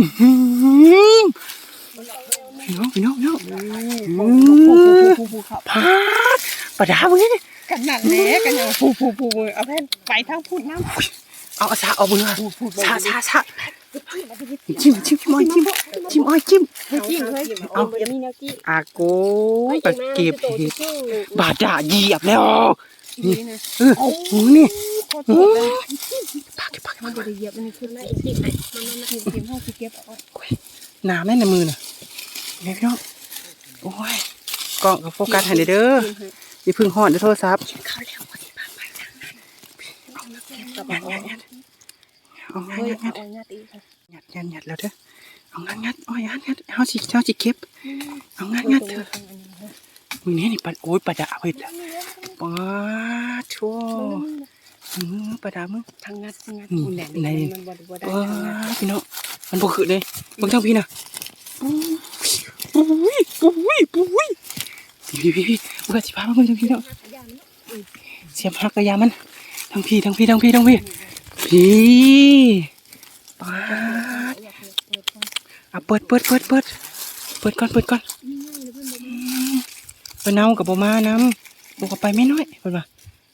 อื้อหือพี่น้องพี่น้องพี่น้องผู้ผู้ผู้ผู้เขาพาดประดาเว้ยกันนั่นแหละกันอย่างผู้ผู้ผู้เอาแผ่นไปทางพุ่นน้ำเอาเอาซาเอาเบื่อผู้ผู้ซาซาซาจิ้มจิ้มจิ้มอ้อยจิ้มจิ้มอ้อยจิ้มจริงเลยเอาจะมีแนวกี้อาโกยไปเก็บเห็ดบาดาเหยียบแล้วนี่นะเออโอ้โหนี่ โคตรเลยปากเก็บปากมันจะเหยียบมันขึ้นมาอีกทีไหนมันมันมันเก็บห้าสิเก็บเอาน้ำแน่ในมือน่ะเนี่ยพี่น้องโอ้ยกล้องกับโฟกัสให้เด้ออย่าพึ่งห่อนเด้อโทรศัพท์เขาแล้วคนที่บ้านไปทางนั้นเอาเก็บกับงัดเอางัดงัดเอางัดงัดงัดเอางัดอีกงัดงัดงัดแล้วเด้อเอางัดงัดอ้อยงัดงัดเอาสิเอาสิเก็บเอางัดงัดเถอะมึงนี่นี่ปลาโอ้ยปลาดาเว้ยปลาชัว อือปลาดามึงทางงัดงัดนี่แหลมไหนมันบ่บ่ได้ว้าทางงัดพี่น้องมันบ่คือเลยเบิ่งทางพี่น่ะปุ้ยปุ้ยปุ้ยพี่พี่พี่เบิ่งสิพามาเบิ่งทางพี่เนาะเสียบหักกระยามันทางพี่ทางพี่ทางพี่ทางพี่พี่ปาดอะเปิดเปิดเปิดเปิดเปิดก่อนเปิดก่อนอืมไปเนากับบ่มาน้ำบ่ก็ไปไม่น้อยเพิ่นว่า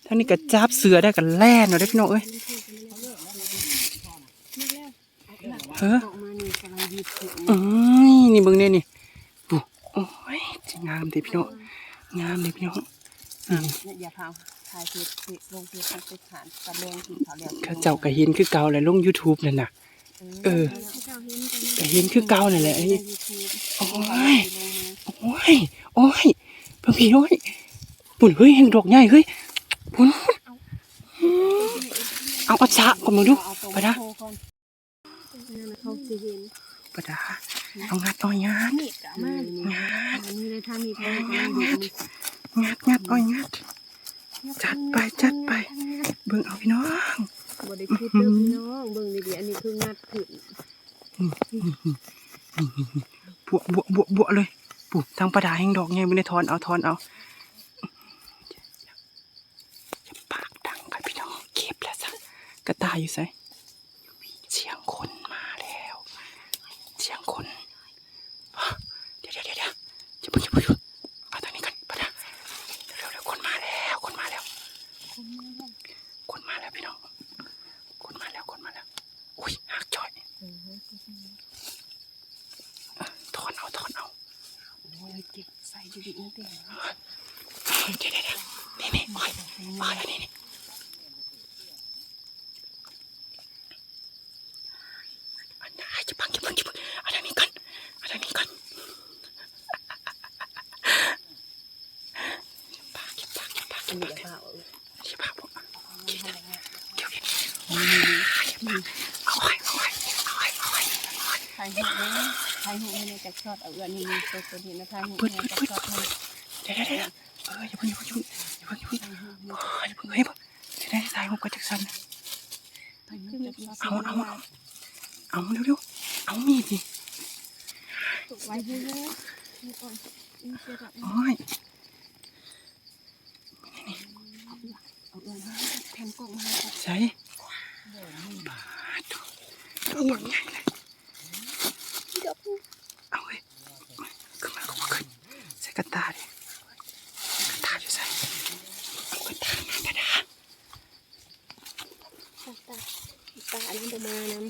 ทางนี้ก็จับเสือได้กันแล่นเนาะเด้อพี่น้องเอ้ยเฮ้อออกมานี่กำลังหยิบถุงอืมนี่เบิ่งเนี่ยนี่ปุ๊โอ้ยงามเด้พี่น้องงามเด้พี่น้องนี่อย่าพาถ่ายเพจลงเพจไปฐานตะแบงที่เขาแล้วเขาเจ้าก็เห็นคือเก่าแหละลง YouTube นั่นน่ะเออก็เห็นคือเก่านั่นแหละไอ้โอ้ยโอ้ยโอ้ยเพิ่งพี่โอ้ยปุ่นเฮ้ยแห่งดอกใหญ่เฮ้ย ปุ่นเอาเอาสะก่อนมึงดูปะดาเขาจะเห็นปะดาเอางัดต่อยงานมีดกะมานี่งานอันนี้เลยถ้ามีดเขาก็ดูงัดงัดต่อยงัด จัดไปจัดไป เบิ่งเอาพี่น้องบ่ได้คิดเด้อพี่น้องเบิ่งดีๆอันนี้คืองัดขึ้นบวบวบวบวเลยปุ๊บทางประดาแห่งดอกไงไม่ได้ทอนเอาทอนเอาจะปากดังกันพี่น้องเก็บแล้วสักกระตาย อยู่ไสเสียงคนมาแล้ว เสียงคนฮะเดี๋ยวเดี๋ยวเดี๋ยวเดี๋ยวจะพูดจะพูดเอาทางนี้กันประดาเร็วเร็วคนมาแล้วคนมาแล้ว คนมาแล้วพี่น้องคนมาแล้วคนมาแล้วอุ้ยหักจ่อยถอนเอาถอนเอาโอ้ยเก็บใส่ดีๆนี่เด้อเดี๋ยวเดี๋ยวเดี๋ยวนี่นี่อ้อยอ้อยอันนี้นี่อันนี้จะพังจะพังจะพังอันนี้กันอันนี้กันปากจะปากจะปาก อั จะ น ปา นี้ นี้อย่าพาเอา จะปากผมเดี๋ยวเดี๋ยวว้าจะปากเอาไว้เอาไว้เอาไว้เอาไว้เอาไว้ ถ่ายหู นะถ่ายหูในจักรช็อตเอาอันนี้มีตัวตัวนี้นะถ่ายหูเปิดในเปิดจักเปิรดช็อตเปิดเดี๋ยวเดี๋ยวเดี๋ยวเอออย่าเพิ่งอย่าเพิ่งอย่าเพิ่งอย่าเพิ่งอย่าเพิ่งโอ้ยอย่าเพิ่งเฮ้ยเพิ่งจะได้ถ่ายรูปกับจักรสันขึ้นจักรช็อตเอาเอาเอาเอาเร็วๆเอามีดดิไว้เยอะๆนี่ก่อนนี่เสียดายโอ้ยเอาเอื้อนมาแผ่นกล่องมาใส่บาดตัวบักใหญ่เลย เดี๋ยว เอาเว้ยขึ้นมาก็มาขึ้นใส่กระตาดิกระตาอยู่ใส่เอากระตามากระดา ตาตาตาอันนี้จะมานำ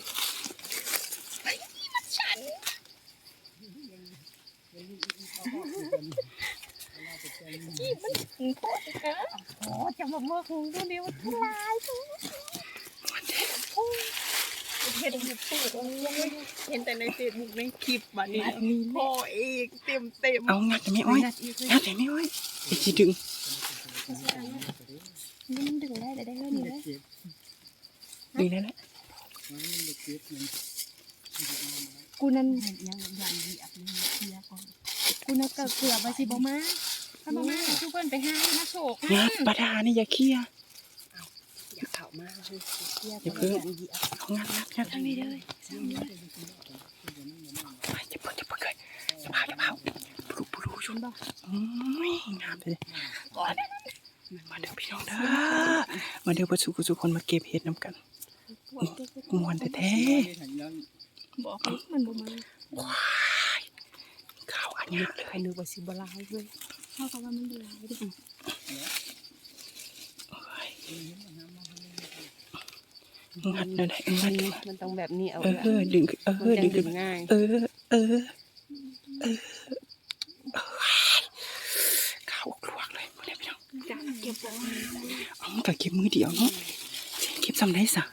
โอ้จะมาเมื่อคงตัวเดียวทลายทุกมันเห็นในตู้เห็นแต่ในเฟซบุ๊กในคลิปบัดนี้มีพ่อเอกเต็มเต็มเอางัดแต่ไม่อ้อยงัดแต่ไม่อ้อยไอ้จีดึงนี่มันดึงได้แต่ได้เท่นี้ได้ดีแล้วแหละกูนั่นยังยังดีอับนี่เคลียร์ก่อน กูนั่นก็เกือบไปสิบ่มาถ้าบ่มาทุกคนไปหามาโศกงัดประดานี่อย่าเคี้ยอย่าเข้ามาเลยเคลียร์อย่าเพิ่งเอางัดงัดงัดทางนี้เลยไปจะเพิ่งจะเพิ่งเลยจะพาจะพาปลุกปลุกชุคุนณบ่อืมงามเลยมาเด้อพี่น้องเด้อมาเด้อประสุกุสุคนมาเก็บเห็ดน้ำกันมวนแท้บอกให้มันบ่มา ว้ายข้าวอั นเนี้ยเลยใครนึกว่าสิบ่ลายเลยเท่ากับว่ามันบ่ลายเด้อโอ้ยงัดเลยได้งัดเลยมันต้องแบบนี้เอาเออดึงเอมันอดึจะงดึขึ้นงง่ายเออ เออเออข้าวลวกเลยมาเลยพี่น้องจ้ะเก็บบ่เอาแต่เก็บมือเดียวเนาะเก็บสำได้สะ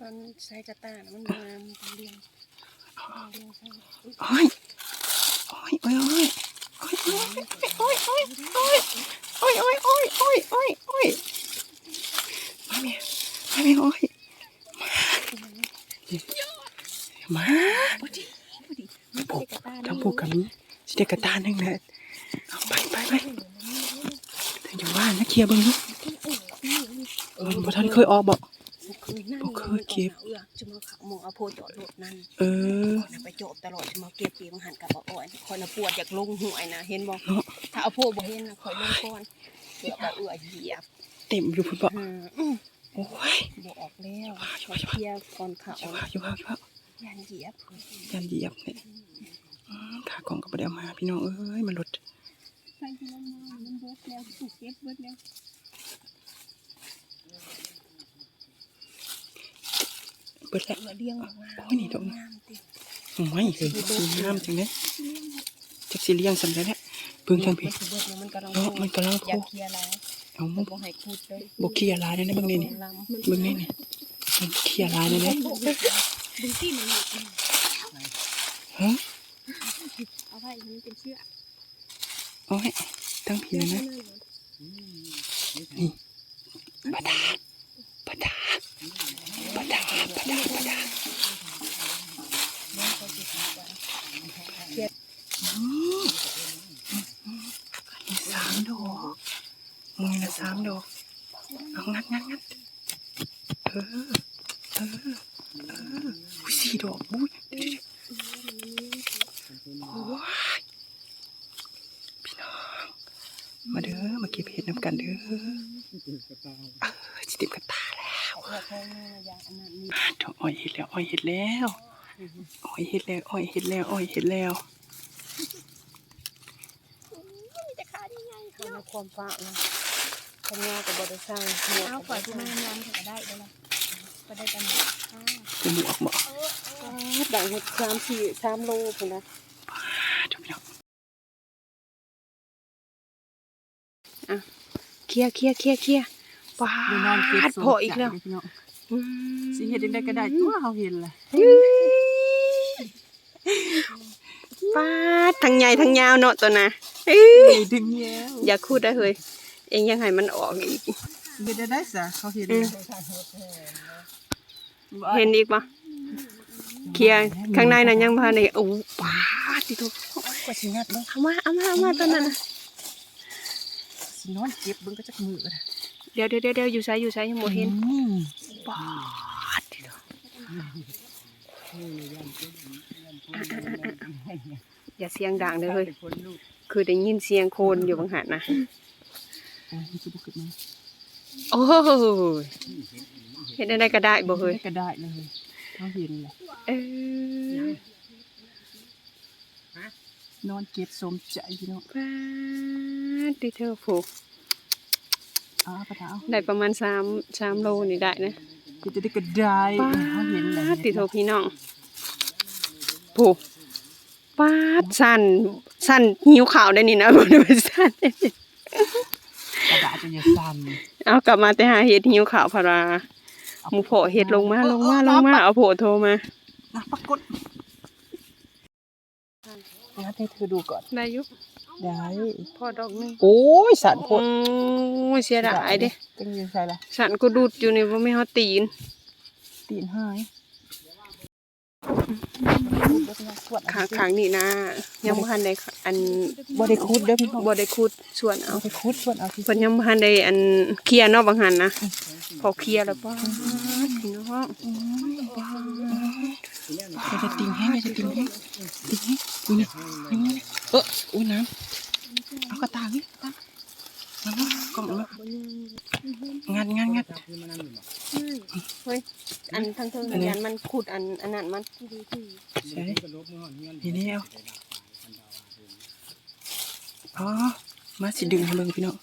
ตอนใส่กระตานะมันบ่งามต้องเรียงต้องเรียงใส่โอ้ย โอ้ยโอ้ยโอ้ยโอ้ยโอ้ยโอ้ยโอ้ยโอ้ยโอ้ยโอ้ยโอ้ยโอ้ยโอ้ยมาเมียมาเมียโอ้ยมามันผูกทั้งผูกกับนี้สิเด็กกระตาหนึ่งแหละไปไปไปถึงอยู่บ้านนะเคลียร์บิ้งลูกเออบ่ทันเคยออกบ่ บ่เคยเก็บเอื้อจะมาเขาหมองเอาโพจอดรถนั่นเออคนไปจบตลอดจะมาเก็บปีมันหันกลับอ่อนคนน่ะปวดจากลงหวยนะเห็นบ่เนาะถ้าเอาโพบ่เห็นนะคอยลงก่อนเดี๋ยวเอาเอื้อเหยียบ เต็มอยู่พุ่นบ่อืมอืมโอ้ยบ่ออกแล้วขอเคลียก่อนเขาอยู่ว่าอยู่ว่ายันเหยียบยันเหยียบเนี่ยขากล่องก็บ่ได้เอามาพี่น้องเอ้ยมันลดใส่ที่มันมามันเบิดแล้วถูกเก็บเบิดแล้ว เปิดแล้วเลี้ยงออกมาโอ้ยนี่ดอกงามติไม่คือสีงามจังเลยจักสีเลี้ยงสันได้แหละเพิ่งทำผิดเนาะมันกำลังพูดเอามุกบุกขี้ยาลายนี่เบิ่งนี่นี่เบิ่งนี่นี่มันขี้ยาลายนี่นี่ดึงที่มันฮะเอาไว้นเป็นเชือกเอาใตั้งผีนะนี่บาดาะดาปะดาปะดาอืมอันนี้สามดอกมือละสามดอกเอางัดงัดงัดเออเออเออสี่ดอกอุ้ยโอ้ยพี่น้องมาเด้อมาเก็บเห็ดน้ำกันเด้อเออจิติบกระตา อาไว้ข้างหน้ายาอันนั้นนี่ดอยเห็ดแล้วอ้อยเห็ดแล้วอ้อยเห็ดแล้วอ้อยเห็ดแล้วอ้อยเห็ดแล้วจะขาดยังไงเขาในความฟ้านะปัญญากับบริษัทเอาปล่อยผู้มายามก็ได้ได้ละก็ได้กันอ่าจะหมวกบ่ดังเห็ดสามสี่สามโลพุ่นนะจบแล้วอะเคลียร์เคลียร์เคลียร์เคลีย ร์ว้าดพออีกแล้วอืมสิเห็ดได้ก็ได้ตัวเขาเห็นแหละป้าดทั้งใหญ่ทั้งยาวเนาะตัวน่ะเอ้ยดึงแย้วอย่าคูดได้เฮ้ยเองยังให้มันออกอีกเห็ดได้ได้สะเขาเห็นอืม เห็นอีกปะเคลียร์ข้างในนั้นยังพาในโอ้ป้าดติโตกว่าสิงัดเนาะเอามาเอามาเอามาตัวนั้นน่ะสินอนเก็บเบิ่งก็จักมือกันเดี๋ยว เดี๋ยวเดี๋ยวเดี๋ยวอยู่ไสอยู่ไสยังบ่เห็นอืมป้าดติโตอย่าเสียงดังเด้อเฮ้ยคือได้ยินเสียงโคนอยู่บางหันนะโอ้ยมันจะบ่ขึ้นมาโอ้ยเห็นได้ก็ได้บ่เฮ้ยก็ได้เลยเขาเห็นแหละเออนอนเก็บสมใจพี่น้องป้าดติโตผูก อ้าวกระดาษได้ประมาณ3 3โลนี่ได้นะกูจะได้ก็ได้ป้าเขาเห็นแหละดติโทพี่น้องผูกป้าดสั่นสั่นหิวข่าวได้นี่นะบ่ได้ว่าสั่นกระดาษจะอย่าสั่นเอากลับมาแต่หาเห็ดหิวข่าวพาราหมูโผเห็ดลงมาลงมาลงมาเอาโผโทรมานะปรากฏนะให้เธอดูก่อนได้อยุ ได้พอดอกหนึงโอ้ยสันโพโอ้ยเสียดายเด้จังยังใส่ละสั่นก็ดูดอยู่นี่บ่มีเฮาตีน ตีนหายขางขางนี่นะยังบ่ทันได้อันบ่ได้คูดเด้อพี่น้องบ่ได้ขุดส่วนเอาบ่ได้คูดส่วนเอาที่เพิ่นยังบ่ทันได้อันเคลียร์เนาะบางหันนะพอเคลียร์แล้วป้าดพี่น้อง จะจะติ่งแห้งจะติ่งแห้งติ่งแห้งอุ้ยนี่นี่นี่เอออุ้ยน้ำเอากระตาวิตามมามากล่องมางานงานงานเฮ้ยอันทั้งเทิงอันนี้ยันมันขุดอันอันนั้นมันใช่นี่นี่เอาอ๋อมาสิดึงให้เบิ่งพี่น้อง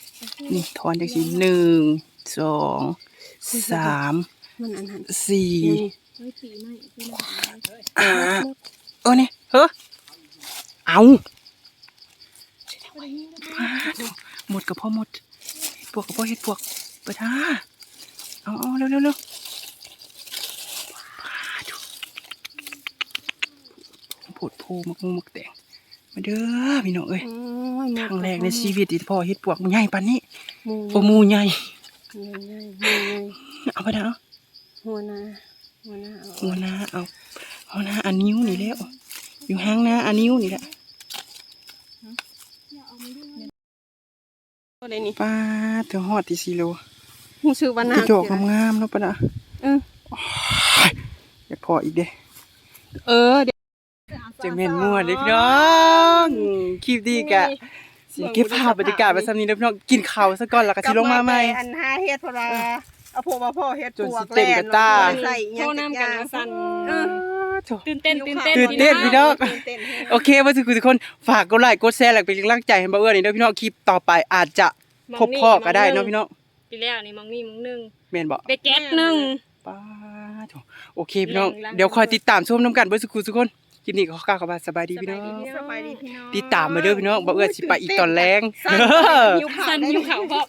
นี่ถอนจากสิหนึ่งสองสามมันอันนั้นสี่นี่ ไว้ปีใหม่ปีใหม่อ่าเออเนี่ยเฮ้อเอาหมดกับพ่อหมดเฮ็ดปวกกับพ่อเฮ็ดปวกไปท่าเอาเอาเร็วเร็วเร็วปวดโพมักมูมักแตงมาเด้อพี่น้องเอ้ยโอ้ยครั้งแรกในชีวิตที่พ่อเฮ็ดปวกมันใหญ่ปานนี้หมูโอ้หมูใหญ่หมูใหญ่หมูใหญ่เอาไปเด้อหัวหน้า หัวหน้าเอาหัวหน้าเอาหัวหน้าอันนิ้วนี่แล้ว อยู่ห้างหน้าอันนิ้วนี่แหละก็ได้นี่ป้าเธอฮอดที่สิโลหูซื้อวันหน้าดอกงามๆเนาะปะนะเอออยากพออีกเด้เออเดี๋ยวจะแม่นมั่วเด้พี่น้องคลิปดีกะสิเก็บภาพบรรยากาศไว้ซ้ำนี้เด้อพี่น้องกินข้าวซะก่อนแล้วก็สิลงมาใหม่อันหาเฮ็ดโทรา เอาพวกมาพ่อเฮ็ดจนปวสิกเต็มกระตา ใส่โทรนำกันว่าสั่นเออโถตื่นเต้นตื่นเต้นตื่นเต้นพี่น้อง ตื่นเต้นแฮะ โอเคว่าทุกคนทุกคนฝากกดไลค์กดแชร์แล้วเป็นกำลังใจให้บ่าวเอื้อนี่เด้อพี่น้องคลิปต่อไปอาจจะพบพ่อก็ได้เนาะพี่น้องปีแล้วนี่มองนี่มองหนึงแม่นบ่ไปแก๊สหนึง ป้าโถโอเคพี่น้องแรงๆเดี๋ยวคอยติดตามชมน้ำกันเบิ่ทุกคนทุกคนคลิปนี้ก็ขอกล่าวคำว่าสบายดีพี่น้อง สบายดีพี่น้องติดตามมาเด้อพี่น้องบ่าวเอื้อสิไปอีกตอนแรง สั่นเด้อ หิวข้าวสั่นได้ อยู่เขาเพราะ